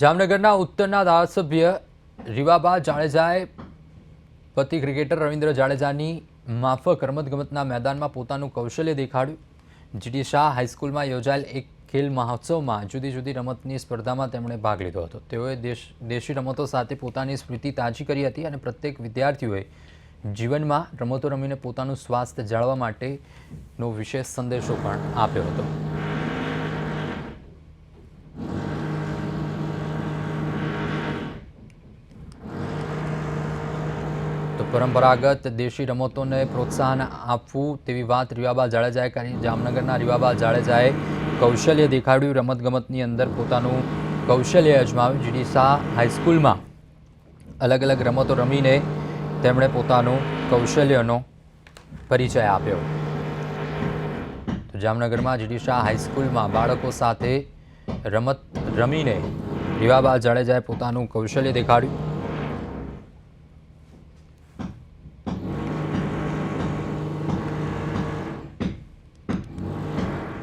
જામનગરના ઉત્તરના ધારાસભ્ય રીવાબા જાડેજાએ પતિ ક્રિકેટર રવિન્દ્ર જાડેજાની માફક રમતગમતના મેદાનમાં પોતાનું કૌશલ્ય દેખાડ્યું. જીટી શાહ હાઈસ્કૂલમાં યોજાયેલ એક ખેલ મહોત્સવમાં જુદી જુદી રમતની સ્પર્ધામાં તેમણે ભાગ લીધો હતો. તેઓએ દેશ, દેશી રમતો સાથે પોતાની સ્મૃતિ તાજી કરી હતી અને પ્રત્યેક વિદ્યાર્થીઓએ જીવનમાં રમતો રમીને પોતાનું સ્વાસ્થ્ય જાળવવા માટેનો વિશેષ સંદેશો પણ આપ્યો હતો. તો પરંપરાગત દેશી રમતોને પ્રોત્સાહન આપવું તેવી વાત રીવાબા જાડેજાએ કરી. જામનગરના રીવાબા જાડેજાએ કૌશલ્ય દેખાડ્યું. રમતગમતની અંદર પોતાનું કૌશલ્ય અજમાવ્યું. જીડી શાહ હાઈસ્કૂલમાં અલગ અલગ રમતો રમીને તેમણે પોતાનું કૌશલ્યનો પરિચય આપ્યો. તો જામનગરમાં જીડી શાહ હાઈસ્કૂલમાં બાળકો સાથે રમત રમીને રીવાબા જાડેજાએ પોતાનું કૌશલ્ય દેખાડ્યું.